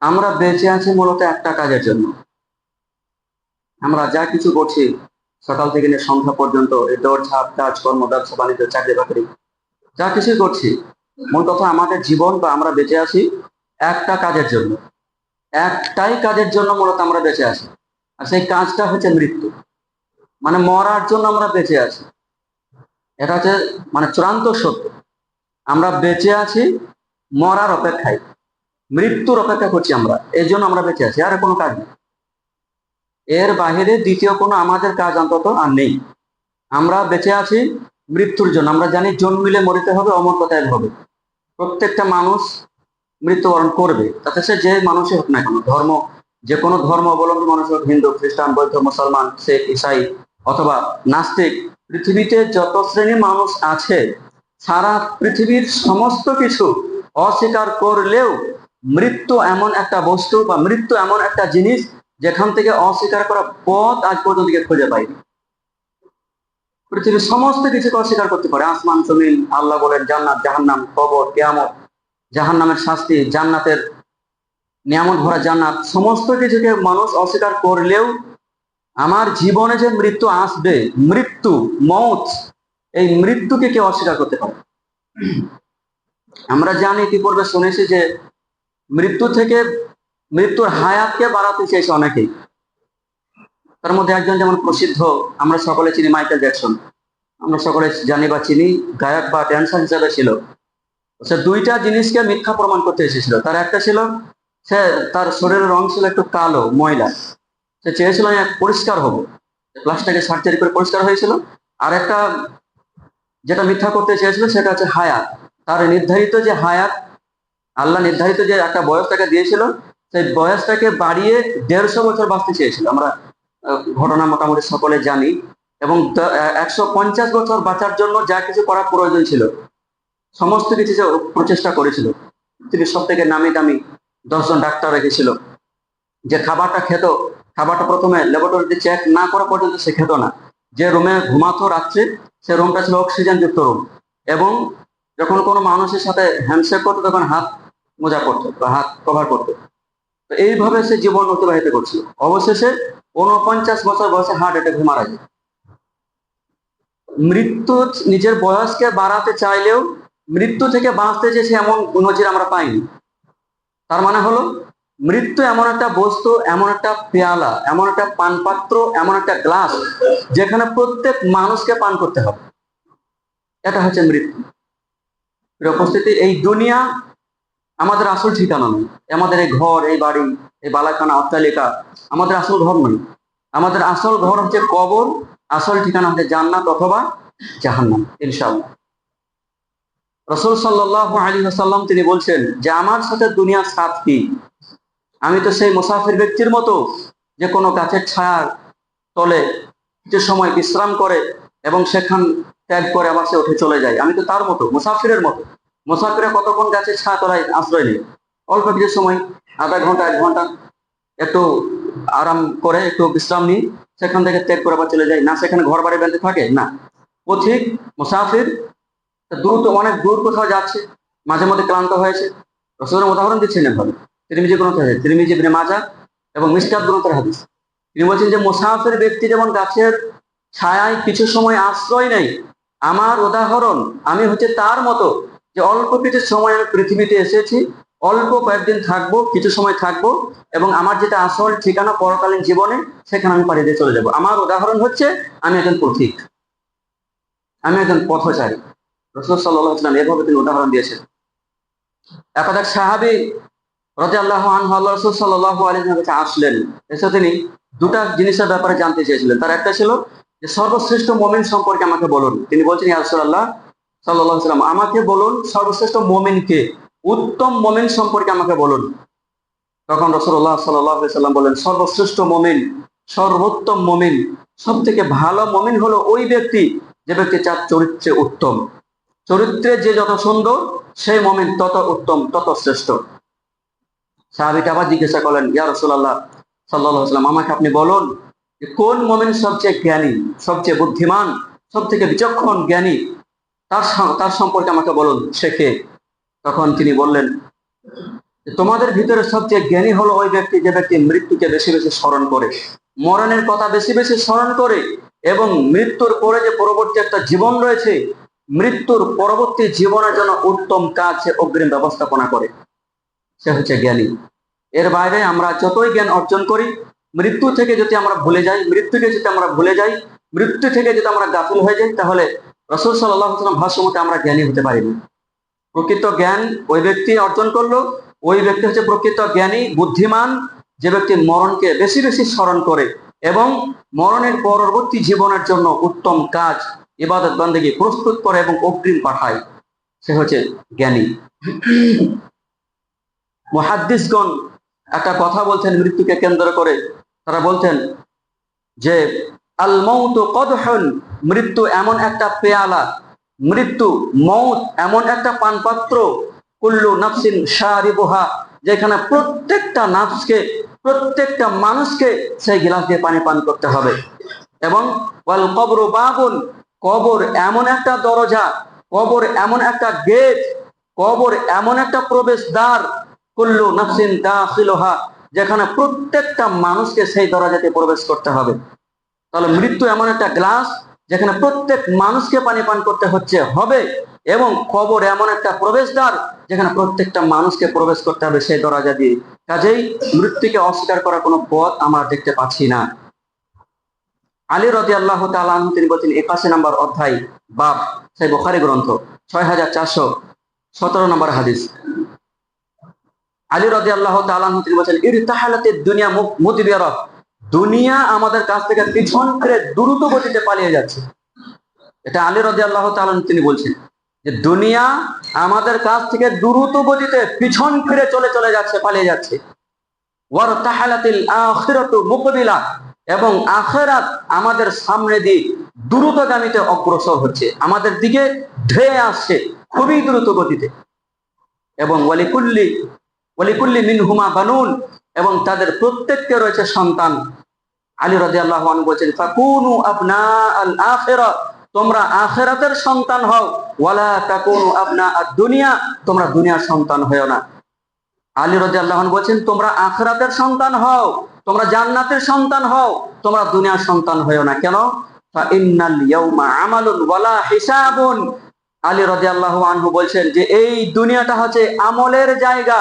আমরা বেঁচে আছি মূলত একটা কাজের জন্য। আমরা যা কিছু করছি, সকাল থেকে নিয়ে সন্ধ্যা পর্যন্ত এই দৌড় ঝাঁপ কাজকর্ম, ব্যবসা, বাণিজ্য, চাকরি বাকরি, যা কিছুই করছি মূল কথা আমাদের জীবন বা আমরা বেঁচে আছি একটা কাজের জন্য। একটাই কাজের জন্য মূলত আমরা বেঁচে আছি। আর সেই কাজটা হচ্ছে মৃত্যু। মানে মরার জন্য আমরা বেঁচে আছি। এটা হচ্ছে মানে চূড়ান্ত সত্য। আমরা বেঁচে আছি, মরার অপেক্ষায়। মৃত্যুর অপেক্ষা করছি আমরা। এই জন্য আমরা বেঁচে আছি, আর কোনো কাজ নেই। এর বাহিরে দ্বিতীয় কোনো আমাদের কাজ অন্তত আর নেই। আমরা বেঁচে আছি মৃত্যুর জন্য। আমরা জানি জন্মিলে মরিতে হবে, অমর কথায় হবে। প্রত্যেকটা মানুষ মৃত্যুবরণ করবে, তাতে সে যে মানুষই হোক না কেন, ধর্ম, যে কোনো ধর্ম অবলম্বী মানুষ হোক, হিন্দু, খ্রিস্টান, বৌদ্ধ, মুসলমান, শেখ, ইসাই অথবা নাস্তিক, পৃথিবীতে যত শ্রেণির মানুষ আছে, সারা পৃথিবীর সমস্ত কিছু অস্বীকার করলেও মৃত্যু এমন একটা বস্তু বা মৃত্যু এমন একটা জিনিস যেখান থেকে অস্বীকার করা পথ আজ পর্যন্ত খুঁজে পাইনি পৃথিবীর সমস্ত কিছুকে অস্বীকার করতে পারে। আসমান, জমিন, আল্লাহ বলেন জান্নাত, জাহান্নাম, কবর, কেয়ামত, জাহান্নামের শাস্তি, জান্নাতের নিয়ামত ভরা জান্নাত। সমস্ত কিছুকে মানুষ অস্বীকার করলেও আমার জীবনে যে মৃত্যু আসবে, মৃত্যু, মৌত, এই মৃত্যুকে কেউ অস্বীকার করতে পারে আমরা জানি ইতিপূর্বে শুনেছি যে মৃত্যু থেকে মৃত্যুর হায়াতকে বাড়াতে চেয়েছে অনেকেই। তার মধ্যে একজন যেমন প্রসিদ্ধ, আমরা সকলে চিনি মাইকেল জ্যাকসন। আমরা সকলে জানি বা চিনি, গায়ক বা ড্যান্সার হিসেবে ছিল। সে দুইটা জিনিসকে মিথ্যা প্রমাণ করতে এসেছিল। তার একটা ছিল, সে তার শরীরের রং ছিল একটু কালো, ময়লা। সে চেয়েছিল আমি পরিষ্কার হব। প্লাসটাকে সার্জারি করে পরিষ্কার হয়েছিল। আর একটা যেটা মিথ্যা করতে চেয়েছিল, সেটা হচ্ছে হায়াত। তার নির্ধারিত যে হায়াত আল্লাহ নির্ধারিত যে একটা বয়স তাকে দিয়েছিল, সেই বয়সটাকে বাড়িয়ে দেড়শো বছর বাঁচতে চেয়েছিল। আমরা ঘটনা মোটামুটি সকলে জানি। এবং একশো পঞ্চাশ বছর বাঁচার জন্য যা কিছু করা প্রয়োজন ছিল, সমস্ত কিছু যে প্রচেষ্টা করেছিল। তিনি সব থেকে নামি দামি দশজন ডাক্তার রেখেছিল। যে খাবারটা খেত, খাবারটা প্রথমে ল্যাবরেটরিতে চেক না করা পর্যন্ত সে খেত না। যে রুমে ঘুমাতো রাত্রে, সে রুমটা ছিল অক্সিজেন যুক্ত রুম এবং যখন কোনো মানুষের সাথে হ্যান্ডশেক করতো, তখন হাত মোজা করতো বা হাত কভার করতো। এইভাবে সে জীবন অতিবাহিত করছিল। অবশেষে উনপঞ্চাশ বছর বয়সে হার্ট অ্যাটাকে মারা যায়। মৃত্যু নিজের বয়সকে বাড়াতে চাইলেও মৃত্যু থেকে বাঁচতে যে সে এমন নজির আমরা পাইনি। তার মানে হলো, মৃত্যু এমন একটা বস্তু, এমন একটা পেয়ালা, এমন একটা পানপাত্র, এমন একটা গ্লাস যেখানে প্রত্যেক মানুষকে পান করতে হবে। এটা হচ্ছে মৃত্যু। উপস্থিতি, এই দুনিয়া আমাদের আসল ঠিকানা নয় আমাদের এই ঘর, এই বাড়ি, এই বালাখানা, অট্টালিকা আমাদের আসল ঘর নয় আমাদের আসল ঘর হচ্ছে কবর, আসল ঠিকানা হচ্ছে জান্নাত অথবা জাহান্নাম, ইনশাআল্লাহ। রসুল সাল্লাহ আলী সাল্লাম তিনি বলছেন যে, আমার সাথে দুনিয়ার সাথ কি? আমি তো সেই মুসাফির ব্যক্তির মতো যে কোনো গাছের ছায়ার তলে কিছু সময় বিশ্রাম করে এবং সেখান ত্যাগ করে আবার সে উঠে চলে যায়। আমি তো তার মতো, মুসাফিরের মতো। মুসাফিরে কতক্ষণ গাছের ছায়া তলায় আশ্রয় নেই অল্প কিছু সময়, আধা ঘণ্টা, এক ঘণ্টা, একটু আরাম করে একটু বিশ্রাম নিই সেখান থেকে ত্যাগ করে আবার চলে যায়। না, সেখানে ঘর বাড়ি বেঁধে থাকে? না। পথিক, মুসাফির দ্রুত অনেক দূর কোথাও যাচ্ছে, মাঝে মধ্যে ক্লান্ত হয়েছে। উদাহরণ দিচ্ছেন এভাবে তিরমিজি গ্রন্থ আছে, তিরমিজি ইবনে মাজা এবং মিসকাত গ্রন্থের হাদিস। তিনি বলছেন যে, মুসাফির ব্যক্তি যেমন গাছের ছায়ায় কিছু সময় আশ্রয় নেই আমার উদাহরণ আমি হচ্ছে তার মতো যে অল্প কিছু সময় আমি পৃথিবীতে এসেছি, অল্প কয়েকদিন থাকব, কিছু সময় থাকব, এবং আমার যেটা আসল ঠিকানা পরকালীন জীবনে, সেখানে আমি পাড়ি দিয়ে চলে যাব। আমার উদাহরণ হচ্ছে, আমি একজন পথিক। আমি একজন পথচারী। রসুল এভাবে তিনি উদাহরণ দিয়েছেন। একাধিক সাহাবি রাজি আল্লাহ আল্লাহ রসুল সাল্লাহ আলীর কাছে আসলেন। এসে তিনি দুটা জিনিসের ব্যাপারে জানতে চেয়েছিলেন। তার একটা ছিল যে, সর্বশ্রেষ্ঠ মোমেন সম্পর্কে আমাকে বলুন। তিনি বলছেন ইয়ারসুল্লাহ সাল্লাহ সাল্লাম আমাকে বলুন সর্বশ্রেষ্ঠ মোমেনকে উত্তম মোমেন সম্পর্কে আমাকে বলুন। তখন রসুল্লাহ সাল্লাহ সাল্লাম বলেন, সর্বশ্রেষ্ঠ মোমেন, সর্বোত্তম মোমেন সব থেকে ভালো মোমেন হলো ওই ব্যক্তি, যে ব্যক্তি যার চরিত্রে উত্তম। চরিত্রে যে যত সুন্দর, সেই মোমেন তত উত্তম, তত শ্রেষ্ঠ। সাহাবিটা আবার জিজ্ঞাসা করলেন, ইয়া রসুল্লাহ সাল্লাহ সাল্লাম আমাকে আপনি বলুন কোন মোমেন সবচেয়ে জ্ঞানী, সবচেয়ে বুদ্ধিমান সব থেকে বিচক্ষণ জ্ঞানী? তার তার সম্পর্কে আমাকে বলুন শেখে তখন তিনি বললেন তোমাদের ভিতরে সবচেয়ে জ্ঞানী হলো ওই ব্যক্তি, যে ব্যক্তি মৃত্যুকে বেশি বেশি স্মরণ করে। মরণের কথা বেশি বেশি স্মরণ করে এবং মৃত্যুর পরে যে পরবর্তী একটা জীবন রয়েছে, মৃত্যুর পরবর্তী জীবনের জন্য উত্তম কাজ সে অগ্রিম ব্যবস্থাপনা করে। সে হচ্ছে জ্ঞানী। এর বাইরে আমরা যতই জ্ঞান অর্জন করি, মৃত্যু থেকে যদি আমরা ভুলে যাই, মৃত্যুকে যদি আমরা ভুলে যাই, মৃত্যু থেকে যদি আমরা গাফিল হয়ে যাই, তাহলে রসুল সাল্লাহ ভাষ্যমতে আমরা জ্ঞানী হতে পারি না প্রকৃত জ্ঞান ওই ব্যক্তি অর্জন করল, ওই ব্যক্তি হচ্ছে প্রকৃত জ্ঞানী, বুদ্ধিমান, যে ব্যক্তি মরণকে বেশি বেশি স্মরণ করে এবং মরণের পরবর্তী জীবনের জন্য উত্তম কাজ, ইবাদত বান্দেগী প্রস্তুত করে এবং অগ্রিম পাঠায়। সে হচ্ছে জ্ঞানী। মহাদ্দিসগণ একটা কথা বলছেন, মৃত্যুকে কেন্দ্র করে। তারা বলতেন যে আল মৌত কদহন, মৃত্যু এমন একটা পেয়ালা, মৃত্যু, মৌত এমন একটা পানপাত্র, কুল্লু নাফসিন শারিবুহা, যেখানে প্রত্যেকটা নাফসকে, প্রত্যেকটা মানুষকে সেই গিলাস দিয়ে পানি পান করতে হবে। এবং ওয়াল কবর বাবুন কবর এমন একটা দরজা, কবর এমন একটা গেট, কবর এমন একটা প্রবেশদ্বার, কুল্লু নাফসিন দাখিলহা, যেখানে প্রত্যেকটা মানুষকে সেই দরজাতে প্রবেশ করতে হবে। তাহলে মৃত্যু এমন একটা গ্লাস যেখানে প্রত্যেক মানুষকে পানি পান করতে হচ্ছে, হবে এবং কবর এমন একটা প্রবেশদ্বার যেখানে প্রত্যেকটা মানুষকে প্রবেশ করতে হবে সেই দরজা দিয়ে। কাজেই মৃত্যুকে অস্বীকার করার কোনো পথ আমরা দেখতে পাচ্ছি না। আলী রদি আল্লাহ তালাহ তিনি বলছেন একাশি নম্বর অধ্যায় বাপ সেই বোখারি গ্রন্থ, ছয় হাজার চারশো সতেরো নম্বর হাদিস। আলী রদি আল্লাহ তালাহ তিনি বলছেন ইরতাহালাতে দুনিয়া মুদিবিয়ার দুনিয়া আমাদের কাছ থেকে পিছন ফিরে দ্রুত গতিতে পালিয়ে যাচ্ছে। এটা আলী রদি আল্লাহ তালান তিনি বলছেন যে, দুনিয়া আমাদের কাছ থেকে দ্রুত গতিতে পিছন ফিরে চলে চলে যাচ্ছে, পালিয়ে যাচ্ছে। ওয়ার তাহালাতিল আখিরাতু এবং আখেরাত আমাদের সামনে দিয়ে দ্রুতগামীতে অগ্রসর হচ্ছে। আমাদের দিকে ধেয়ে আসছে খুবই দ্রুত গতিতে। এবং ওয়ালিকুল্লি ওয়ালিকুল্লি মিনহুমা বানুন, এবং তাদের প্রত্যেককে রয়েছে সন্তান। আলী রাজি আল্লাহ বলছেন, ফাকুনু আপনা আল আখেরা তোমরা আখেরাতের সন্তান হও। ওয়ালা তাকুনু আপনা আর দুনিয়া তোমরা দুনিয়ার সন্তান হও না। আলী রাজি আল্লাহ বলছেন, তোমরা আখেরাতের সন্তান হও, তোমরা জান্নাতের সন্তান হও, তোমরা দুনিয়ার সন্তান হও না। কেন? ইন্নাল ইয়াউমা আমালুন ওয়ালা হিসাবুন। আলী আনহু বলছেন যে, এই দুনিয়াটা হচ্ছে আমলের জায়গা।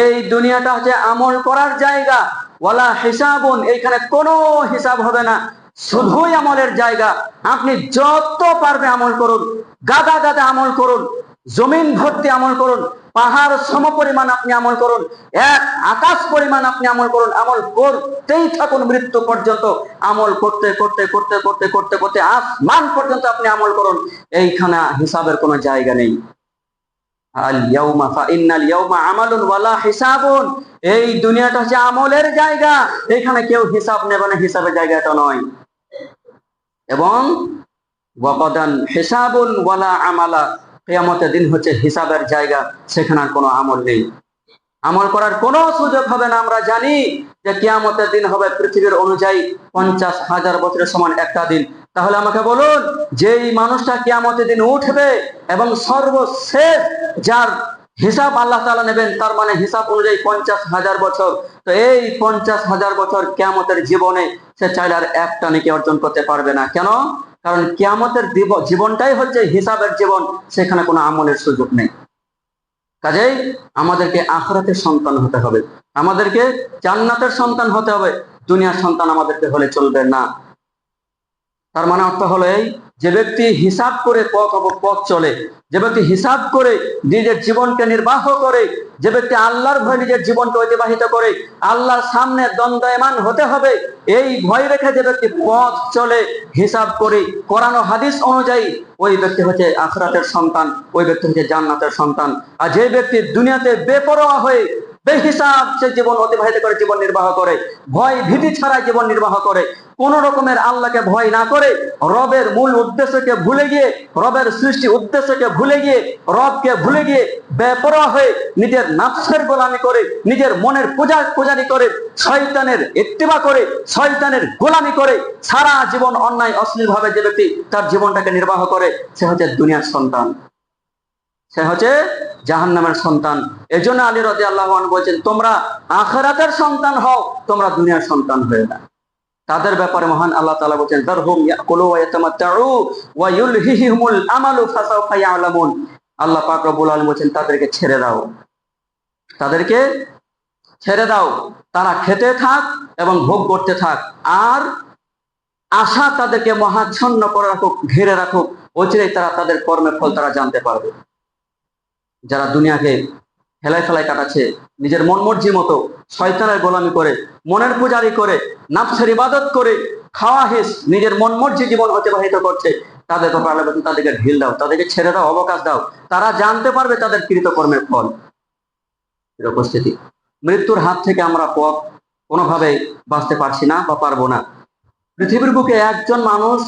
এই দুনিয়াটা হচ্ছে আমল করার জায়গা। ওয়ালা হিসাবুন এইখানে কোনো হিসাব হবে না। শুধুই আমলের জায়গা। আপনি যত পারবে আমল করুন। গাদা গাদা আমল করুন। জমিন ভর্তি আমল করুন। পাহাড় সম পরিমাণ আপনি আমল করুন। এক আকাশ পরিমাণ আপনি আমল করুন। আমল করতেই থাকুন মৃত্যু পর্যন্ত। আমল করতে করতে করতে করতে করতে করতে আসমান পর্যন্ত আপনি আমল করুন। এইখানে হিসাবের কোনো জায়গা নেই। এই দুনিয়াটা হচ্ছে আমলের জায়গা। এখানে কেউ হিসাব নেবে না, হিসাবের জায়গাটা নয়। এবং হিসাবুন ওয়ালা আমালা, কিয়ামতের দিন হচ্ছে হিসাবের জায়গা। সেখানে কোনো আমল নেই। আমল করার কোনো সুযোগ হবে না। আমরা জানি যে কিয়ামতের দিন হবে পৃথিবীর অনুযায়ী পঞ্চাশ হাজার বছরের সমান একটা দিন। তাহলে আমাকে বলুন যে এই মানুষটা কিয়ামতের দিন উঠবে এবং সর্বশেষ যার হিসাব আল্লাহ তালা নেবেন, তার মানে হিসাব অনুযায়ী পঞ্চাশ হাজার বছর, তো এই পঞ্চাশ হাজার বছর কিয়ামতের জীবনে সে চাইলে আর একটা নাকি অর্জন করতে পারবে না। কেন? কারণ কিয়ামতের জীবনটাই হচ্ছে হিসাবের জীবন, সেখানে কোনো আমলের সুযোগ নেই। কাজেই আমাদেরকে আখরাতের সন্তান হতে হবে। আমাদেরকে জান্নাতের সন্তান হতে হবে। দুনিয়ার সন্তান আমাদেরকে হলে চলবে না। তার মানে অর্থ হলো এই, যে ব্যক্তি হিসাব করে পথ পথ চলে, যে ব্যক্তি হিসাব করে নিজের জীবনকে নির্বাহ করে, যে ব্যক্তি আল্লাহর ভয় নিজের জীবনকে অতিবাহিত করে, আল্লাহর সামনে দ্বন্দ্বয়মান হতে হবে, এই ভয় রেখে যে ব্যক্তি পথ চলে, হিসাব করে, কোরআন হাদিস অনুযায়ী ওই ব্যক্তি হচ্ছে আখরাতের সন্তান, ওই ব্যক্তি হচ্ছে জান্নাতের সন্তান। আর যে ব্যক্তি দুনিয়াতে বেপরোয়া হয়ে, বেহিসাব সে জীবন অতিবাহিত করে, জীবন নির্বাহ করে, ভয় ভীতি ছাড়া জীবন নির্বাহ করে কোন রকমের আল্লাহকে ভয় না করে রবের মূল উদ্দেশ্যকে ভুলে গিয়ে, রবের সৃষ্টি উদ্দেশ্যকে ভুলে গিয়ে, রবকে ভুলে গিয়ে বেপরোয়া হয়ে নিজের নাফসের গোলামি করে, নিজের মনের পূজা পূজারি করে, শয়তানের ইত্তিবা করে, শয়তানের গোলামি করে সারা জীবন অন্যায় অশ্লীল ভাবে যে ব্যক্তি তার জীবনটাকে নির্বাহ করে, সে হচ্ছে দুনিয়ার সন্তান। সে হচ্ছে জাহান্নামের সন্তান। এজন্য আলী রাজি আল্লাহ বলছেন, তোমরা আখরাতের সন্তান হও, তোমরা দুনিয়ার সন্তান হয়ে না তাদের ব্যাপারে মহান আল্লাহ তাআলা বলছেন দারহুম ইয়াকুলু ওয়া ইয়াতামাত্তাউ ওয়া ইউলহিহিমুল আমালু ফাসাউফা ইয়ালামুন। আল্লাহ পাক রব্বুল আলামিন বলছেন, তাদেরকে ছেড়ে দাও। তাদেরকে ছেড়ে দাও। তারা খেতে থাক এবং ভোগ করতে থাক। আর আশা তাদেরকে মহাচ্ছন্ন করে রাখুক, ঘিরে রাখুক। অচিরেই তারা তাদের কর্মের ফল তারা জানতে পারবে। যারা দুনিয়াকে হেলায় ফেলায় কাটাচ্ছে। নিজের মন মর্জি মতো শয়তানের গোলামি করে, মনের পূজারি করে, নাফসের ইবাদত করে খাওয়া হেস, নিজের মন মর্জি জীবন অতিবাহিত করছে। তাদের ব্যাপারে আল্লাহ তাদেরকে ঢিল দাও, তাদেরকে ছেড়ে দাও, অবকাশ দাও। তারা জানতে পারবে তাদের কৃত কর্মের ফল উপস্থিতি। মৃত্যুর হাত থেকে আমরা পথ কোনোভাবে বাঁচতে পারছি না বা পারব না। পৃথিবীর বুকে একজন মানুষ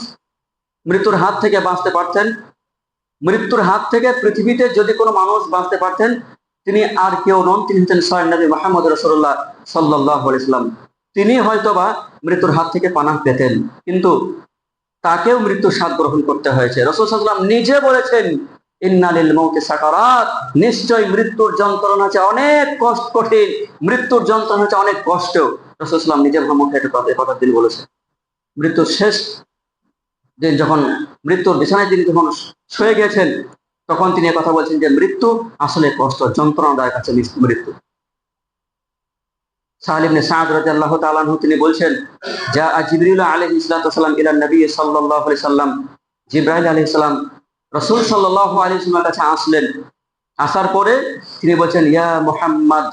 মৃত্যুর হাত থেকে বাঁচতে পারতেন। মৃত্যুর হাত থেকে পৃথিবীতে যদি কোনো মানুষ বাঁচতে পারতেন তিনি আর কেউ নন, তিনি হচ্ছেন স্বয়ং নবী মোহাম্মদ রসুল্লাহ সাল্লাহ ইসলাম তিনি হয়তোবা মৃত্যুর হাত থেকে পানাহ পেতেন, কিন্তু তাকেও মৃত্যুর স্বাদ গ্রহণ করতে হয়েছে। রসুল সাল্লাম নিজে বলেছেন, ইন্নালিল মৌতে সাকারাত নিশ্চয় মৃত্যুর যন্ত্রণা হচ্ছে অনেক কষ্ট, কঠিন। মৃত্যুর যন্ত্রণা হচ্ছে অনেক কষ্ট। রসুল সাল্লাম নিজের মুখে এটা কথা- এ কথা তিনি বলেছেন। মৃত্যুর শেষ দিন যখন, মৃত্যুর বিছানায় তিনি যখন শুয়ে গেছেন তখন তিনি কথা বলছেন যে মৃত্যু আসলে কষ্ট যন্ত্রণাদায়ক আছে মৃত্যু- সাহালিবনে সাদ তিনি বলছেন যা জিবরিল আলাইহিস সালাতু সাল্লাম ইলা নবী সাল্লাল্লাহু আলাইহি সাল্লাম। জিব্রাইল আলাইহিস সালাম, রাসূল সাল্লাল্লাহু আলাইহি সাল্লামের কাছে আসলেন। আসার পরে তিনি বলছেন, ইয়া মুহাম্মদ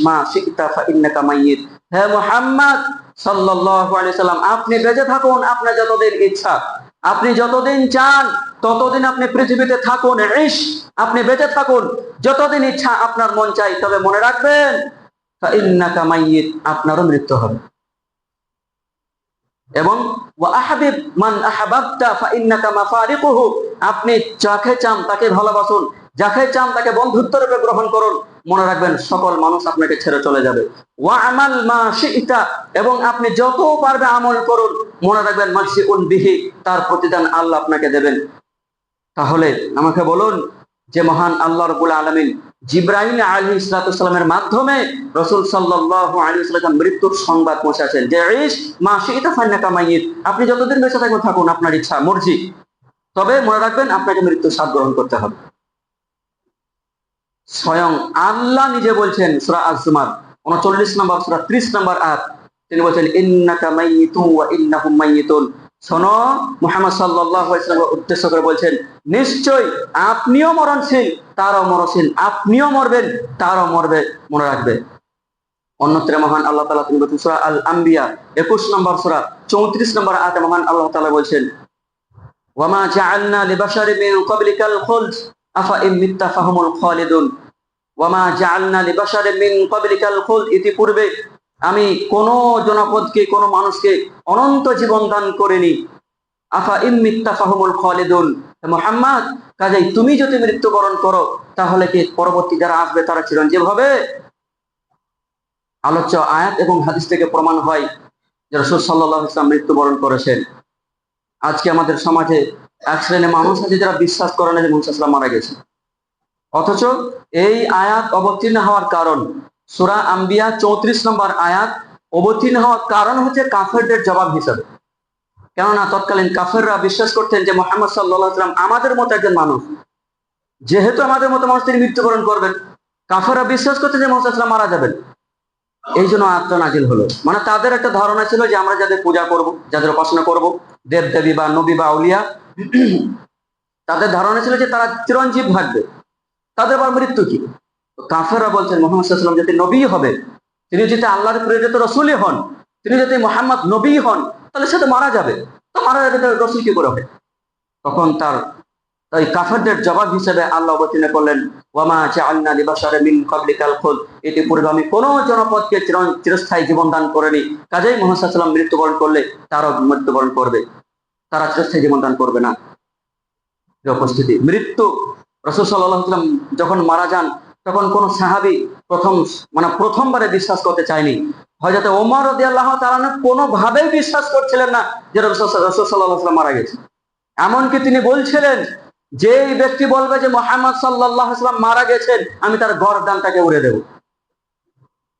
মা শিকতা ফা ইন্নাকা মাইয়িত। হে মুহাম্মদ সাল্লাল্লাহু সাল্লাম, আপনি বেঁচে থাকুন, আপনার যতদিন ইচ্ছা। আপনি যতদিন চান, ততদিন আপনি পৃথিবীতে থাকুন, ইশ, আপনি বেঁচে থাকুন। যতদিন ইচ্ছা আপনার মন চাই, তবে মনে রাখবেন আপনারও মৃত্যু হবে। এবং মান আপনি যাকে চান তাকে ভালোবাসুন, যাকে চান তাকে বন্ধুত্ব রূপে গ্রহণ করুন। মনে রাখবেন, সকল মানুষ আপনাকে ছেড়ে চলে যাবে। মা এবং আপনি যত পারবে আমল করুন। মনে রাখবেন মাসিউন বিহি, তার প্রতিদান আল্লাহ আপনাকে দেবেন। তাহলে আমাকে বলুন, যে মহান আল্লাহ রবুল আলমিন জিব্রাহিম আলী ইসলাতামের মাধ্যমে রসুল সাল্লাহ আলী ইসলাম মৃত্যুর সংবাদ পৌঁছাচ্ছেন যে ইস মা শিইতা ফান্নাকা মাইয়িত, আপনি যতদিন বেঁচে থাকবেন থাকুন, আপনার ইচ্ছা, মর্জি। তবে মনে রাখবেন, আপনাকে মৃত্যুর স্বাদ গ্রহণ করতে হবে। স্বয়ং আল্লাহ নিজে বলছেন, সুরা আজমার উনচল্লিশ নম্বর, সুরা ত্রিশ নম্বর আয়াত। তিনি বলছেন, ইন্নাকা মাইয়িতুন ওয়া শোনো উদ্দেশ্য করে বলছেন নিশ্চয় আপনিও মরণশীল, তারও মরণশীল। আপনিও মরবেন, তারও মরবে, মনে রাখবে। অন্যত্র মহান আল্লাহ তাআলা তিনি বলছেন, সূরা আল আম্বিয়া 21 নম্বর সূরা 34 নম্বর আয়াতে মহান আল্লাহ তাআলা বলছেন ওয়ামা জাআলনা লিবাশারিন মিন আফা ইম মিত্তা ফাহুমুল খালিদুন? ওয়ামা জাআলনা লিবাশারিন মিন ক্বাবলিকাল খুলদ? ইতিপূর্বে আমি কোন জনপদকে, কোন মানুষকে অনন্ত জীবন দান করিনি। আফা ইম মিত্তা ফাহুমুল খালিদুন? মুহাম্মদ, কাজেই তুমি যদি মৃত্যুবরণ করো, তাহলে কি পরবর্তী যারা আসবে তারা চিরঞ্জীব হবে? আলোচ্য আয়াত এবং হাদিস থেকে প্রমাণ হয় যে রসুল সাল্লাহ ইসলাম মৃত্যুবরণ করেছেন। আজকে আমাদের সমাজে এক শ্রেণির মানুষ আছে যারা বিশ্বাস করে না যে মুসা মারা গেছে। অথচ এই আয়াত অবতীর্ণ হওয়ার কারণ, সুরা আম্বিয়া চৌত্রিশ নম্বর আয়াত অবতীর্ণ হওয়ার কারণ হচ্ছে কাফেরদের জবাব হিসাবে। কেননা তৎকালীন কাফেররা বিশ্বাস করতেন যে মোহাম্মদ সাল্লাহ ইসলাম আমাদের মতো একজন মানুষ। যেহেতু আমাদের মতো মানুষ, তিনি মৃত্যুবরণ করবেন। কাফেররা বিশ্বাস করতেন যে মোহাম্মদ মারা যাবেন। এই জন্য আত্মা নাজিল হলো। মানে তাদের একটা ধারণা ছিল যে আমরা যাদের পূজা করব, যাদের উপাসনা করব দেব দেবী বা নবী বা আউলিয়া তাদের ধারণা ছিল যে তারা চিরঞ্জীব থাকবে। তাদের আবার মৃত্যু কি? কাফেররা বলছেন, মোহাম্মদ যদি নবী হবে তিনি যদি আল্লাহর প্রেরিত রসুলই হন, তিনি যদি মোহাম্মদ নবী হন, তাহলে সে তো মারা যাবে। তো মারা যাবে তো রসুল কি করে হবে? তখন তার, তাই কাফেরদের জবাব হিসেবে আল্লাহ অবতীর্ণ করলেন, ওয়ামা জাআলনা লিবাশারে মিন ক্বাবলিকাল খুলদ। ইতিপূর্বে আমি কোনো জনপদকে চির- চিরস্থায়ী জীবন দান করেনি। কাজেই মোহাম্মদ সাল্লাম মৃত্যুবরণ করলে, তারাও মৃত্যুবরণ করবে। তারা চিরস্থায়ী জীবন দান করবে না। উপস্থিতি। মৃত্যু। রসুল সাল্লাম যখন মারা যান, তখন কোন সাহাবি প্রথম মানে প্রথমবারে বিশ্বাস করতে চায়নি। হয়তো ওমর আল্লাহ তালান কোনোভাবেই বিশ্বাস করছিলেন না যে রসুল রসুল সাল্লাহ সাল্লাম মারা গেছে এমনকি তিনি বলছিলেন, যেই ব্যক্তি বলবে যে মোহাম্মদ সাল্লাহ ইসলাম মারা গেছেন, আমি তার গরদানটাকে উড়ে দেব।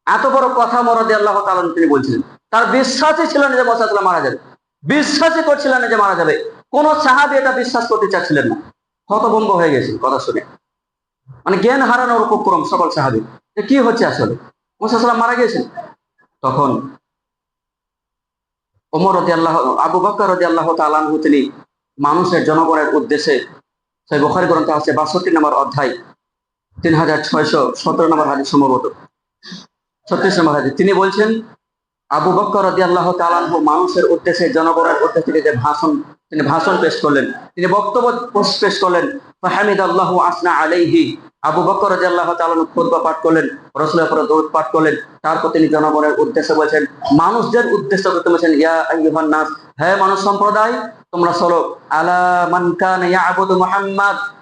এত বড় কথা মরদি আল্লাহ তালন তিনি বলছিলেন। তার বিশ্বাসই ছিল না যে মোসাল্লাম মারা যাবে। বিশ্বাসই করছিলেন না যে মারা যাবে। কোন সাহাবি এটা বিশ্বাস করতে চাচ্ছিলেন না। হতভম্ব হয়ে গেছে কথা শুনে। মানে জ্ঞান হারানোর উপক্রম সকল সাহাবি। কি হচ্ছে আসলে? মোসাল্লাম মারা গেছেন তখন ওমর আল্লাহ আবু বকর রদি আল্লাহ তালানহু তিনি মানুষের জনগণের উদ্দেশ্যে সেই বখারি গ্রন্থ আছে বাষট্টি নম্বর অধ্যায়, তিন হাজার ছয়শো সতেরো নম্বর হাজির সম্ভবত। ছত্রিশ নম্বর হাজির তিনি বলছেন আবু বক্কর রাজি আল্লাহ তালানহু মানুষের উদ্দেশ্যে, জনগণের উদ্দেশ্যে যে ভাষণ, তিনি ভাষণ পেশ করলেন, তিনি বক্তব্য পেশ করলেন ফাহামিদ আল্লাহ আসনা আলাইহি। আবু বক্কর রাজি আল্লাহ তালানহু খুদ্া পাঠ করলেন, রসুলের পরে দৌড় পাঠ করলেন, তারপর তিনি জনগণের উদ্দেশ্যে বলেছেন, মানুষদের উদ্দেশ্য করতে বলছেন, ইয়া আইহান নাস হে মানুষ সম্প্রদায়, তোমরা চলো। আলা ইয়াবুদু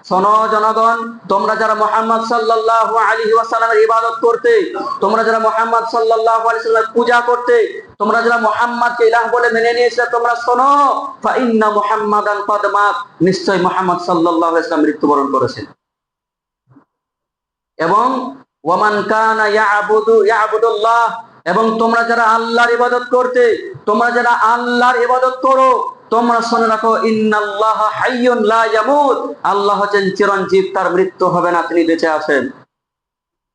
শোনো জনগণ, তোমরা যারা মুহাম্মদ সাল্লাল্লাহু আলাইহি ওয়াসাল্লামের ইবাদত করতে, তোমরা যারা মুহাম্মদ সাল্লাল্লাহু আলাইহি ওয়াসাল্লামের পূজা করতে, তোমরা যারা মুহাম্মদকে ইলাহ বলে মেনে নিয়েছিলে তোমরা শোনো। ফা ইন্না মুহাম্মাদান মাত, নিশ্চয় মুহাম্মদ সাল্লাল্লাহু আলাইহি ওয়াসাল্লাম মৃত্যুবরণ করেছেন। এবং ওয়ামান কানা ইয়াবুদু, ইয়াবুদুল্লাহ এবং তোমরা যারা আল্লাহর ইবাদত করতে, তোমরা যারা আল্লাহর ইবাদত করো, তোমরা শুনে রাখো, ইন্নাল্লাহ হাইয়ুন লা ইয়ামুত। আল্লাহ হচ্ছেন চিরঞ্জীব, তার মৃত্যু হবে না, তিনি বেঁচে আছেন।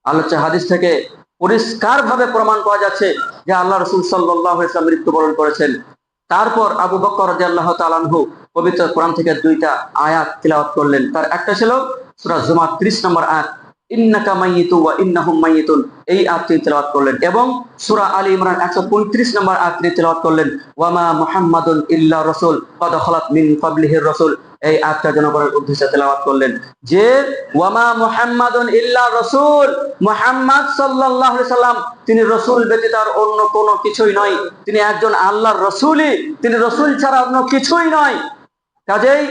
আলোচ্য হাদিস থেকে পরিষ্কার ভাবে প্রমাণ পাওয়া যাচ্ছে যে আল্লাহ রসুল সাল্লাহ ইসলাম মৃত্যুবরণ করেছেন। তারপর আবু বকর আল্লাহ তাআলাহু পবিত্র কোরআন থেকে দুইটা আয়াত তিলাওয়াত করলেন। তার একটা ছিল সূরা জুমার 30 নম্বর আয়াত। এই তেলাওয়াত করলেন। এবং সূরা আলী ইমরান 135 নম্বর তেলাওয়াত করলেন মিন এই জনগণের উদ্দেশ্যে করলেন যে তিনি রাসূল ব্যতীত আর অন্য কোনো কিছুই নয়। তিনি একজন আল্লাহর রাসূলই, তিনি রাসূল ছাড়া অন্য কিছুই নয়। কাজেই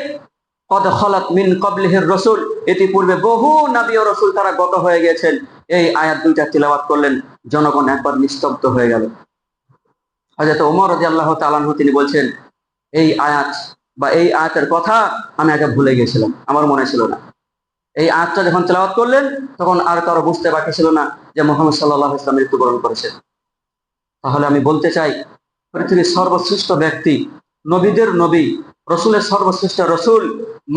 কদ খলাত মিন কবলিহির রসুল। এটি পূর্বে বহু নবী ও রসুল তারা গত হয়ে গেছেন এই আয়াত দুইটা তিলাবাত করলেন, জনগণ একবার নিস্তব্ধ হয়ে গেল। হযরত ওমর রাদিয়াল্লাহু তাআলা আনহু তিনি বলছেন, এই আয়াত বা এই আয়াতের কথা আমি আগে ভুলে গেছিলাম আমার মনে ছিল না। এই আয়াতটা যখন তেলাওয়াত করলেন, তখন আর কারও বুঝতে বাকি ছিল না যে মোহাম্মদ আলাইহি ইসলাম মৃত্যুবরণ করেছেন। তাহলে আমি বলতে চাই, পৃথিবীর সর্বশ্রেষ্ঠ ব্যক্তি, নবীদের নবী রসুলের সর্বশ্রেষ্ঠ রসুল,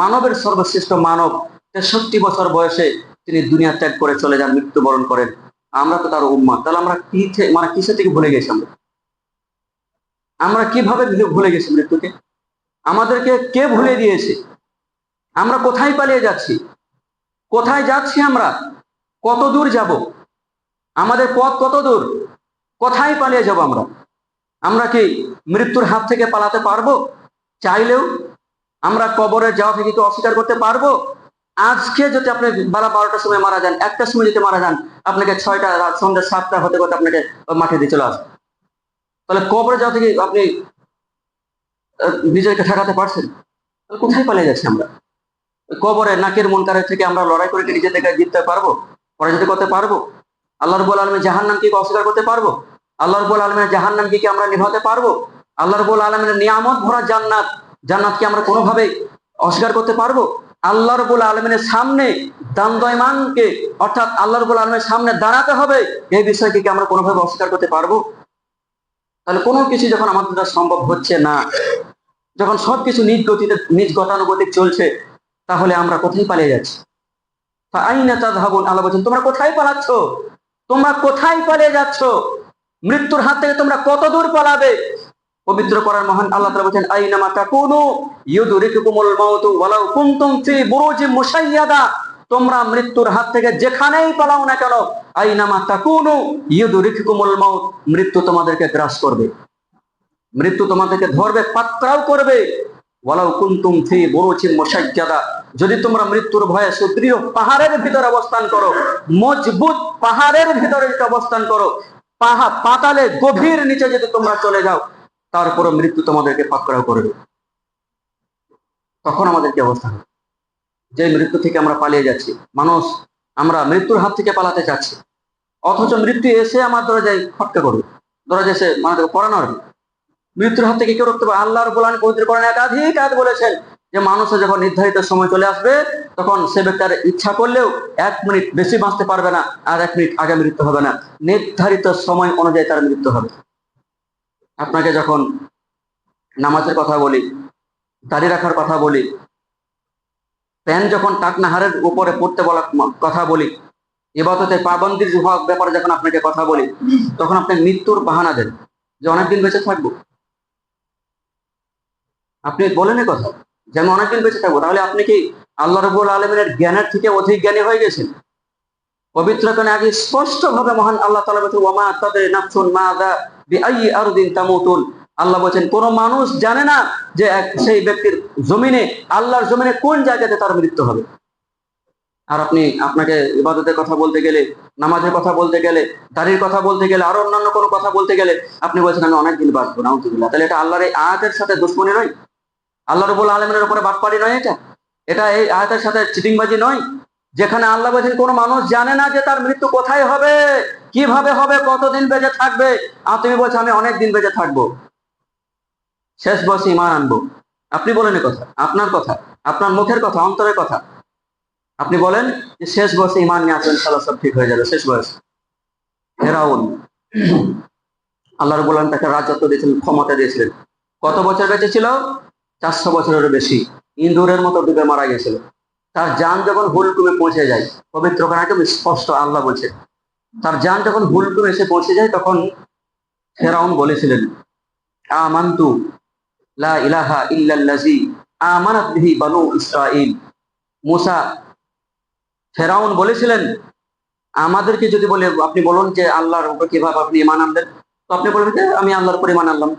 মানবের সর্বশ্রেষ্ঠ মানব, তেষট্টি বছর বয়সে তিনি দুনিয়া ত্যাগ করে চলে যান, মৃত্যুবরণ করেন। আমরা তো তার উম্মা তাহলে আমরা কি মানে কিসে থেকে ভুলে গেছি আমরা? আমরা কীভাবে ভুলে গেছি মৃত্যুকে? আমাদেরকে কে ভুলে দিয়েছে? আমরা কোথায় পালিয়ে যাচ্ছি? কোথায় যাচ্ছি আমরা? কত দূর যাব? আমাদের পথ কত দূর? কোথায় পালিয়ে যাব আমরা? আমরা কি মৃত্যুর হাত থেকে পালাতে পারব? চাইলেও আমরা কবরে যাওয়া থেকে কি অস্বীকার করতে পারব? আজকে যদি আপনি বেলা বারোটার সময় মারা যান একটার সময় যদি মারা যান, আপনাকে ছয়টা রাত, সন্ধ্যা সাতটা হতে হতে আপনাকে মাঠে দিয়ে চলে আসবে। তাহলে কবরে যাওয়া থেকে আপনি নিজেকে ঠেকাতে পারছেন? তাহলে কোথায় পালিয়ে যাচ্ছি আমরা? কবরে নাকের মনকারের থেকে আমরা লড়াই করে কি নিজেদেরকে জিততে পারব? পরাজিত করতে পারব? আল্লাহ রবুল আলমে জাহান নামকে কি অস্বীকার করতে পারব? আল্লাহর রবুল আলমের জাহান নামকে কি আমরা নিভাতে পারব? আল্লাহ রবুল আলমের নিয়ামত ভরা জান্নাত। জান্নাতকে আমরা কোনোভাবে অস্বীকার করতে পারব? আল্লাহ রবুল আলমিনের সামনে দান্দয়মানকে, অর্থাৎ আল্লাহ রবুল আলমের সামনে দাঁড়াতে হবে, এই বিষয়কে কি আমরা কোনোভাবে অস্বীকার করতে পারব? তাহলে কোনো কিছু যখন আমাদের দ্বারা সম্ভব হচ্ছে না, যখন সবকিছু নিজ গতিতে, নিজ গতানুগতিক চলছে, তাহলে আমরা কোথায় পালিয়ে যাচ্ছি? আইনা তাযহাবুন, আল্লাহ বলছেন, তোমরা কোথায় পালাচ্ছ? তোমরা কোথায় পালিয়ে যাচ্ছ? মৃত্যুর হাত থেকে তোমরা কত দূর পালাবে? পবিত্র করার মহান আল্লাহ তাআলা বলেন আইনামা তাকুনু ইউদরিকুমুল মাউতু ওয়ালাউ কুনতুম ফি বুরুজিম মুশাইয়াদা। তোমরা মৃত্যুর হাত থেকে যেখানেই পালাও না কেন আইনামা তাকুনু ইউদরিকুমুল মাউত। মৃত্যু তোমাদেরকে গ্রাস করবে। মৃত্যু তোমাদেরকে ধরবে, পাকড়াও করবে। ওয়ালাউ কুনতুম ফি বুরুজিম মুশাইয়াদা। যদি তোমরা মৃত্যুর ভয়ে সুদৃঢ় পাহাড়ের ভিতরে অবস্থান করো, মজবুত পাহাড়ের ভিতরে অবস্থান করো, পাহা পাতালে গভীর নিচে যদি তোমরা চলে যাও তারপরে মৃত্যু তোমাদেরকে পাকড়াও করবে তখন আমাদের কি অবস্থা হবে? যে মৃত্যু থেকে আমরা পালিয়ে যাচ্ছি, মানুষ, আমরা মৃত্যুর হাত থেকে পালাতে চাচ্ছি, অথচ মৃত্যু এসে আমার দরজায় খটকা করবে। দরজা এসে আমাদেরকে পড়ানো হবে। মৃত্যুর হাত থেকে কেউ রক্ষতে পারে আল্লাহর বলান পবিত্র করেন একাধিক আয়াত বলেছেন যে মানুষের যখন নির্ধারিত সময় চলে আসবে, তখন সে ব্যক্তির ইচ্ছা করলেও এক মিনিট বেশি বাঁচতে পারবে না আর এক মিনিট আগে মৃত্যু হবে না। নির্ধারিত সময় অনুযায়ী তার মৃত্যু হবে। আপনাকে যখন নামাজের কথা বলি, দাড়ি রাখার কথা বলি প্যান যখন টাকনাহারের উপরে পড়তে বলা কথা বলি, এবাদতে পাবন্দির হওয়ার ব্যাপারে যখন আপনাকে কথা বলি, তখন আপনি মৃত্যুর বাহানা দেন যে অনেকদিন বেঁচে থাকব। আপনি বলেন কথা, যে আমি অনেকদিন বেঁচে থাকব, তাহলে আপনি কি আল্লাহ রবুল আলমের জ্ঞানের থেকে অধিক জ্ঞানী হয়ে গেছেন? পবিত্র কানে আগে স্পষ্ট ভাবে মহান আল্লাহ তালা ওমা তাদের নাফসুন মা আল্লাহ বলছেন, কোন মানুষ জানে না যে এক- সেই ব্যক্তির জমিনে, আল্লাহর জমিনে কোন জায়গাতে তার মৃত্যু হবে। আর আপনি আপনাকে ইবাদতের কথা বলতে গেলে, নামাজের কথা বলতে গেলে, দাড়ির কথা বলতে গেলে, আরও অন্যান্য কোনো কথা বলতে গেলে, আপনি বলছেন, আমি অনেকদিন বাঁচবো না তাহলে এটা আল্লাহর এই আয়াতের সাথে দুশ্মনী নয়। আল্লাহ রবুল আলমের উপরে বাটপাড়ি নয় এটা। এটা এই আয়াতের সাথে চিটিংবাজি নয়। যেখানে আল্লাহ বলছেন, কোনো মানুষ জানে না যে তার মৃত্যু কোথায় হবে, কীভাবে হবে, কতদিন বেঁচে থাকবে। আর তুমি বলছো, আমি অনেক দিন বেঁচে থাকব। শেষ বয়সে ইমান আনব। আপনি বলেন কথা, আপনার কথা, আপনার মুখের কথা, অন্তরের কথা। আপনি বলেন যে শেষ বয়সে ইমান নিয়ে আসবেন সালা সব ঠিক হয়ে যাবে, শেষ বয়স। ফেরাউন, আল্লাহ রবুল আলম তাকে রাজত্ব দিয়েছিলেন, ক্ষমতা দিয়েছিলেন। কত বছর বেঁচে ছিল? চারশো বছরের বেশি। ইন্দুরের মতো ডুবে মারা গেছিল। তার যান যখন হুলকুমে পৌঁছে যায়, পবিত্র একদম স্পষ্ট আল্লাহ বলছে। তার যান যখন হুলকুমে এসে পৌঁছে যায়, তখন ফেরাউন বলেছিলেন, আমান্তু লা ইলাহা ইল্লাল্লাজি আমানাত বিহি বানু ইসরাইল মুসা, ফেরাউন বলেছিলেন, আমাদেরকে যদি বলে, আপনি বলুন যে আল্লাহর উপর কীভাবে আপনি ইমান আনলেন তো আপনি বলবেন যে, আমি আল্লাহর উপর ইমান আনলাম।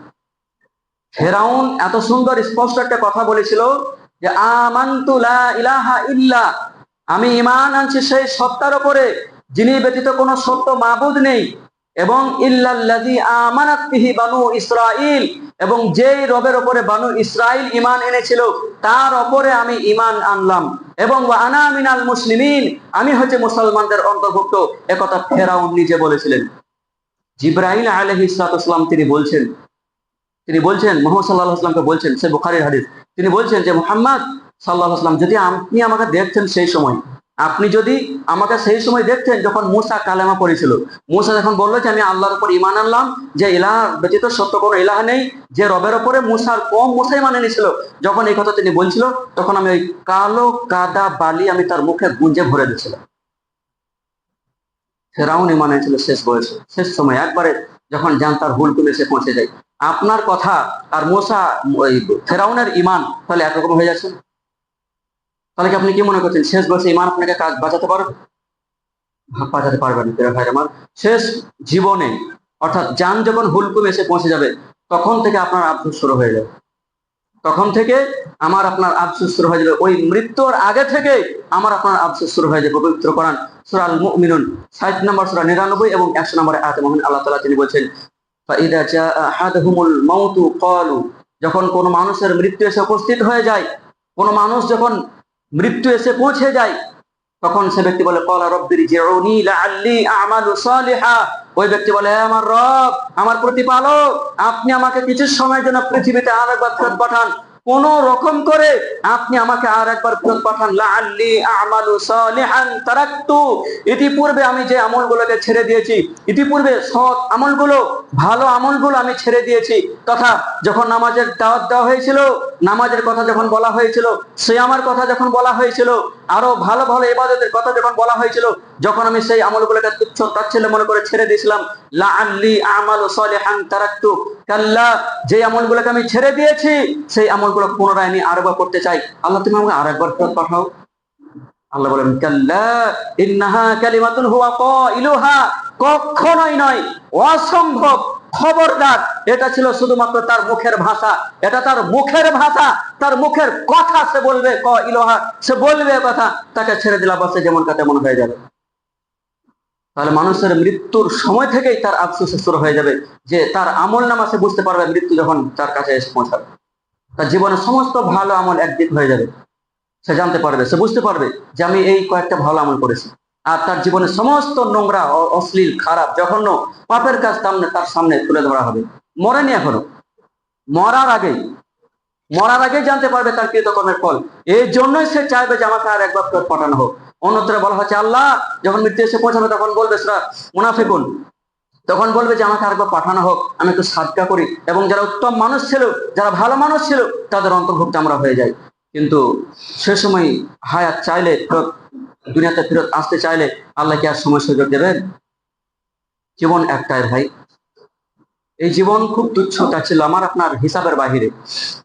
ফেরাউন এত সুন্দর, স্পষ্ট একটা কথা বলেছিল যে আমান্তু ইলাহা ইল্লা, আমি ইমান আনছি সেই সত্তার উপরে, যিনি ব্যতীত কোনো সত্য মাবুদ নেই। এবং ইল্লাল্লাযী আমানাত বিহি বানু ইসরাইল এবং যেই রবের উপরে বানু ইসরাইল ইমান এনেছিল, তার ওপরে আমি ইমান আনলাম। এবং আনা মিনাল মুসলিমিন, আমি হচ্ছে মুসলমানদের অন্তর্ভুক্ত। একথা ফেরাউন নিজে বলেছিলেন। জিব্রাইল আলাইহিস সালাম তিনি বলছেন তিনি বলছেন, মোহাম্মদ সাল্লাহ আসলামকে বলছেন, সে বুখারির হাদিস। তিনি বলছেন যে, মোহাম্মদ সাল্লাহ আসলাম যদি আপনি আমাকে দেখতেন সেই সময়, আপনি যদি আমাকে সেই সময় দেখতেন যখন মুসা কালেমা পড়েছিল, মুসা যখন বলল যে, আমি আল্লাহর উপর ইমান আনলাম, যে ইলাহ, ব্যতীত সত্য কোনো ইলাহ নেই, যে রবের ওপরে মুসার কম মুসাই মানে নিয়েছিল যখন এই কথা তিনি বলছিল, তখন আমি ওই কালো কাদা বালি আমি তার মুখে গুঞ্জে ভরে দিয়েছিলাম। ফেরাউন ইমান এনেছিল শেষ বয়সে। শেষ সময় একবারে যখন যান তার হুলকুল এসে পৌঁছে যায়। আপনার কথা আর মোসা ফেরাউনের ইমান তাহলে একরকম হয়ে যাচ্ছে তাহলে কি আপনি কি মনে করছেন, শেষ বয়সে ইমান আপনাকে কাজ বাঁচাতে পারবে? বাঁচাতে পারবেন ভাই আমার। শেষ জীবনে, অর্থাৎ যান যখন হুলকুম এসে পৌঁছে যাবে, তখন থেকে আপনার আফসোস শুরু হয়ে যাবে। তখন থেকে আমার আপনার আফসোস শুরু হয়ে যাবে। ওই মৃত্যুর আগে থেকে আমার আপনার আফসোস শুরু হয়ে যাবে। পবিত্র কোরআন, সূরা আল মুমিনুন 60 নম্বর সূরা 99 এবং 100 নম্বরে আয়াতে মহান আল্লাহ তাআলা তিনি বলছেন যখন কোন মানুষের মৃত্যু এসে উপস্থিত হয়ে যায়, কোন মানুষ যখন মৃত্যু এসে পৌঁছে যায়, তখন সে ব্যক্তি বলে কলা রব্বির জিউনি ওই ব্যক্তি বলে আমার রব, আমার প্রতিপালক, আপনি আমাকে কিছু সময় জন্য পৃথিবীতে আরেকবার ফেরত পাঠান কোন রকম করে আপনি আমাকে আর একবার পাঠান আমালু তারাক্তু। ইতিপূর্বে আমি যে আমলগুলোকে ছেড়ে দিয়েছি, ইতিপূর্বে সৎ আমলগুলো, ভালো আমলগুলো আমি ছেড়ে দিয়েছি। তথা যখন নামাজের দাওয়াত দেওয়া হয়েছিল, নামাজের কথা যখন বলা হয়েছিল সে আমার কথা যখন বলা হয়েছিল, আরও ভালো ভালো ইবাদতের কথা যখন বলা হয়েছিল যখন আমি সেই আমলগুলোকে তুচ্ছ তাচ্ছিল্য মনে করে ছেড়ে দিয়েছিলাম আমি ছেড়ে দিয়েছি, সেই আমলগুলো পুনরায় আমি করতে চাই। আল্লাহ, তুমি আমাকে আরেকবার পাঠাও। আল্লাহ বলেন কখনোই নয়, অসম্ভব, খবরদার। এটা ছিল শুধুমাত্র তার মুখের ভাষা। এটা তার মুখের ভাষা। তার মুখের কথা সে বলবে ক ইলোহা সে বলবে কথা। তাকে ছেড়ে দিলা বাসে যেমন কা তেমন হয়ে যাবে। তাহলে মানুষের মৃত্যুর সময় থেকেই তার আফসোস শুরু হয়ে যাবে যে তার আমল নামা সে বুঝতে পারবে মৃত্যু যখন তার কাছে এসে পৌঁছাবে। তার জীবনের সমস্ত ভালো আমল একদিক হয়ে যাবে। সে জানতে পারবে, সে বুঝতে পারবে যে আমি এই কয়েকটা ভালো আমল করেছি। আর তার জীবনের সমস্ত নোংরা অশ্লীল, খারাপ, জঘন্য পাপের কাজ সামনে, তার সামনে তুলে ধরা হবে। মরেনি এখনও। মরার আগেই, মরার আগে জানতে পারবে তার কৃতকর্মের ফল। এই জন্যই সে চাইবে যে আমাকে আর একবার পাঠানো হোক। অন্যত্র বলা হচ্ছে আল্লাহ যখন মৃত্যু এসে পৌঁছাবে, তখন বলবে সেটা মুনাফিকুন, তখন বলবে যে, আমাকে আরেকবার পাঠানো হোক, আমি একটু সাদকা করি। এবং যারা উত্তম মানুষ ছিল, যারা ভালো মানুষ ছিল, তাদের অন্তর্ভুক্ত আমরা হয়ে যাই। কিন্তু সে সময় হায়াত চাইলে দুনিয়াতে ফেরত আসতে চাইলে, আল্লাহ কি আর সময় সুযোগ দেবেন? জীবন একটাই ভাই। এই জীবন খুব তুচ্ছতা ছিল আমার আপনার হিসাবের বাহিরে,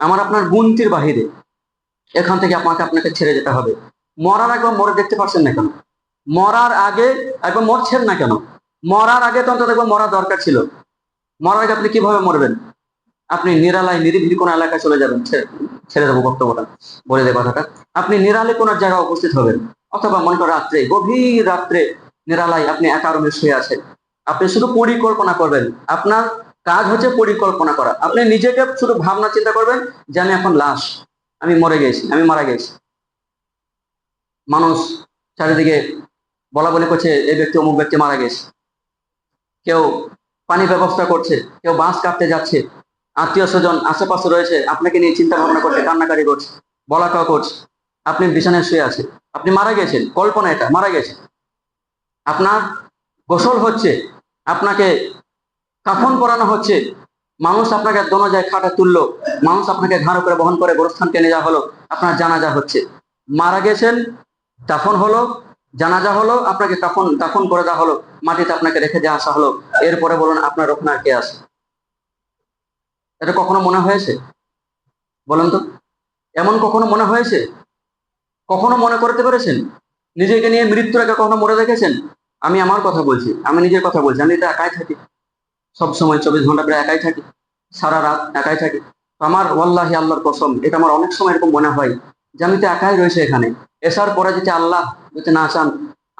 আমার আপনার গুনতির বাহিরে। এখান থেকে আপনাকে আপনাকে ছেড়ে যেতে হবে। মরার আগে মরে দেখতে পাচ্ছেন না কেন? মরার আগে একবার মরছেন না কেন? মরার আগে তো অন্তত একবার মরা দরকার ছিল। মরার আগে আপনি কীভাবে মরবেন? আপনি নিরালায় নিরিবিলি কোনো এলাকায় চলে যাবেন, ছেড়ে- ছেড়ে দেবো বক্তব্যটা, বলে দেয় কথাটা। আপনি নিরালে কোনো জায়গায় উপস্থিত হবেন, অথবা মনে করেন রাত্রে, গভীর রাত্রে নিরালায় আপনি একা রুমে শুয়ে আছেন। আপনি শুধু পরিকল্পনা করবেন, আপনার কাজ হচ্ছে পরিকল্পনা করা। আপনি নিজেকে শুধু ভাবনা চিন্তা করবেন যে আমি এখন লাশ, আমি মরে গেছি, আমি মারা গেছি। মানুষ চারিদিকে বলা বলি করছে এই ব্যক্তি অমুক ব্যক্তি মারা গেছে। কেউ পানি ব্যবস্থা করছে, কেউ বাঁশ কাটতে যাচ্ছে। আত্মীয় স্বজন, আশেপাশে রয়েছে, আপনাকে নিয়ে চিন্তা ভাবনা করছে কান্নাকারি করছে বলা কাও করছে। আপনি বিছানায় শুয়ে আছে আপনি মারা গেছেন, কল্পনা এটা, মারা গেছেন। আপনার গোসল হচ্ছে, আপনাকে কাফন পরানো হচ্ছে। মানুষ আপনাকে দোনো যায় খাটা তুললো, মানুষ আপনাকে ঘাড় করে বহন করে গোরস্থান টেনে যাওয়া হলো, আপনার জানাজা হচ্ছে। মারা গেছেন দাফন হলো, জানাজা হলো, আপনাকে কাফন দাফন করে দেওয়া হলো, মাটিতে আপনাকে রেখে দিয়ে আসা হলো, এরপরে বলুন আপনার ওখানে আর কে আছে? এটা কখনো মনে হয়েছে? বলেন তো, এমন কখনো মনে হয়েছে? কখনো মনে করতে পেরেছেন? নিজেকে নিয়ে মৃত্যুর আগে কখনো মরে দেখেছেন? আমি আমার কথা বলছি, আমি নিজের কথা বলছি, আমি তো একাই থাকি। সব সময় চব্বিশ ঘণ্টা প্রায় একাই থাকি, সারা রাত একাই থাকি। আমার, ওয়াল্লাহি আল্লাহর কসম, এটা আমার অনেক সময় এরকম মনে হয়। আমি তো একাই রয়েছে এখানে। এসার পরে যদি আল্লাহ যদি না চান,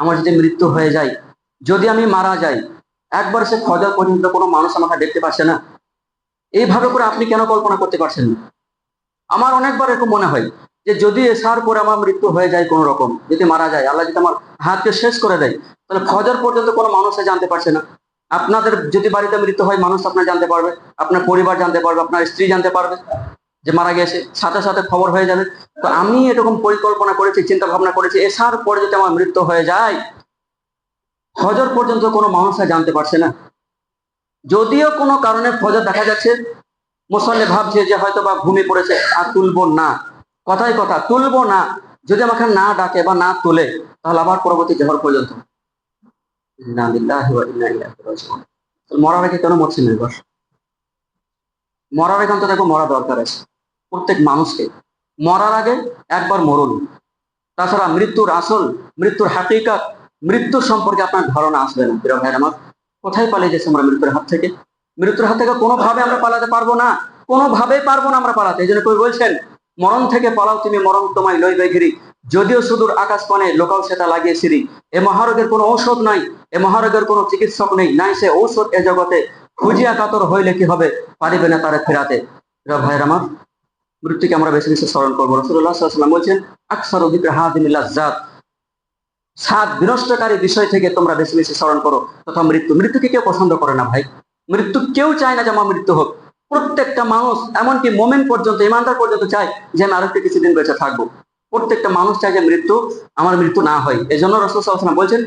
আমার যদি মৃত্যু হয়ে যায়, যদি আমি মারা যাই, একবার সে খজা পর্যন্ত কোনো মানুষ আমাকে দেখতে পাচ্ছে না। এইভাবে করে আপনি কেন কল্পনা করতে পারছেন না? আমার অনেকবার এরকম মনে হয় যে যদি এসার পরে আমার মৃত্যু হয়ে যায় কোনো রকম, যদি মারা যায়, আল্লাহ যদি আমার হাতকে শেষ করে দেয়, তাহলে ফজর পর্যন্ত কোনো মানুষে জানতে পারছে না। আপনাদের যদি বাড়িতে মৃত্যু হয়, মানুষ আপনার জানতে পারবে, আপনার পরিবার জানতে পারবে, আপনার স্ত্রী জানতে পারবে। যে মারা গেছে, সাথে সাথে খবর হয়ে যাবে। তো আমি এরকম পরিকল্পনা করেছি চিন্তা ভাবনা করেছি এসার পরে যদি আমার মৃত্যু হয়ে যায়, ফজর পর্যন্ত কোনো মানুষ জানতে পারছে না। যদিও কোনো কারণে ফজর দেখা যাচ্ছে, মুসল্লি ভাবছে যে হয়তো বা ঘুমিয়ে পড়েছে, আর তুলবো না। কথাই কথা, তুলবো না। যদি আমাকে না ডাকে বা না তুলে, তাহলে আবার পরবর্তী জহর পর্যন্ত। মরার আগে কেন মরছেন না এবার? মরার আগে অন্তত মরা দরকার আছে। প্রত্যেক মানুষকে মরার আগে একবার মরুন। তাছাড়া মৃত্যুর আসল, মৃত্যুর হাকিকাত, মৃত্যুর সম্পর্কে আপনার ধারণা আসবে না। প্রিয় ভাইয়ের আমার, কোথায় পালিয়ে যাচ্ছে আমরা মৃত্যুর হাত থেকে? মৃত্যুর হাত থেকে কোনোভাবে আমরা পালাতে পারব না। কোনোভাবেই পারব না আমরা পালাতে। এই জন্য কই বলছেন, মরণ থেকে পালাও তুমি, মরণ তোমায় লইবে ঘিরি। যদিও সুদূর আকাশ পানে লোকাও সেটা লাগিয়ে সিরি এ মহারোগের কোনো ঔষধ নাই, এ মহারোগের কোনো চিকিৎসক নেই, নাই সে ঔষধ এ জগতে। খুঁজিয়া কাতর হইলে কি হবে? পারিবে না তারে ফেরাতে। ভাইয়ের আমার মৃত্যুকে আমরা বেশি বেশি স্মরণ করব। রসুল্লাহ সাল্লাম বলছেন, আকসার অভিপ্রায় হাদিমিল্লাহ জাত সাত বিনষ্টকারী বিষয় থেকে তোমরা বেশি বেশি স্মরণ করো, তথা মৃত্যু। মৃত্যুকে কেউ পছন্দ করে না ভাই। মৃত্যু কেউ চায় না যে আমার মৃত্যু হোক। প্রত্যেকটা মানুষ, এমনকি মোমেন পর্যন্ত, ইমানদার পর্যন্ত চায় যে আমি আরেকটু কিছুদিন বেঁচে থাকব। প্রত্যেকটা মানুষ চায় যে মৃত্যু, আমার মৃত্যু না হয়। এই জন্য রসুলাম বলছেন,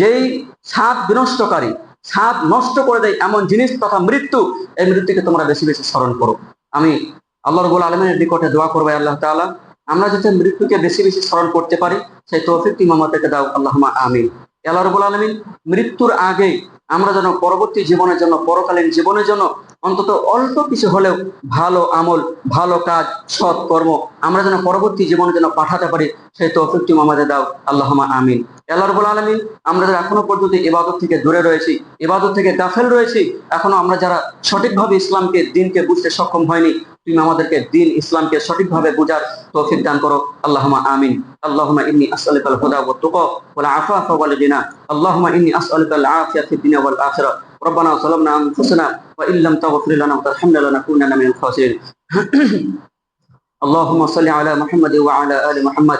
যেই সাত বিনষ্টকারী, সাত নষ্ট করে দেয় এমন জিনিস তথা মৃত্যু, এই মৃত্যুকে তোমরা বেশি বেশি স্মরণ করো। আমি আল্লাহ রবুল আলমের নিকটে দোয়া করব আল্লাহ তাআলা। আমরা যাতে মৃত্যুকে বেশি বেশি স্মরণ করতে পারি, সেই তৌফিক আমাদেরকে দাও আল্লাহ আমিন। আল্লাহ রবুল আলমিন, মৃত্যুর আগে আমরা যেন পরবর্তী জীবনের জন্য, পরকালীন জীবনের জন্য অন্তত অল্প কিছু হলেও ভালো আমল, ভালো কাজ, সৎ কর্ম আমরা যেন পরবর্তী জীবনে যেন পাঠাতে পারি, সেই তৌফিক তুমি আমাদের দাও আল্লাহ আমিন। আল্লাহ রবুল আলমিন, আমরা যারা এখনও পর্যন্ত ইবাদত থেকে দূরে রয়েছি, ইবাদত থেকে গাফেল রয়েছি, এখনও আমরা যারা সঠিকভাবে ইসলামকে, দিনকে বুঝতে সক্ষম হয়নি তুমি আমাদেরকে দিন ইসলামকে সঠিকভাবে বুঝার তৌফিক দান করো আল্লাহুমা আমিন আল্লাহুমা ইন্নি আসআলুকা আল হুদা ওয়াত তুকা ওয়াল আফাফা ওয়াল গিনা আল্লাহুমা ইন্নি আসআলুকা আল আফিয়া ফিদ দুনিয়া ওয়াল আখিরাহ ربنا ظلمنا انفسنا وان لم تغفر لنا وترحمنا لنكونن من الخاسرين اللهم صل على محمد وعلى ال محمد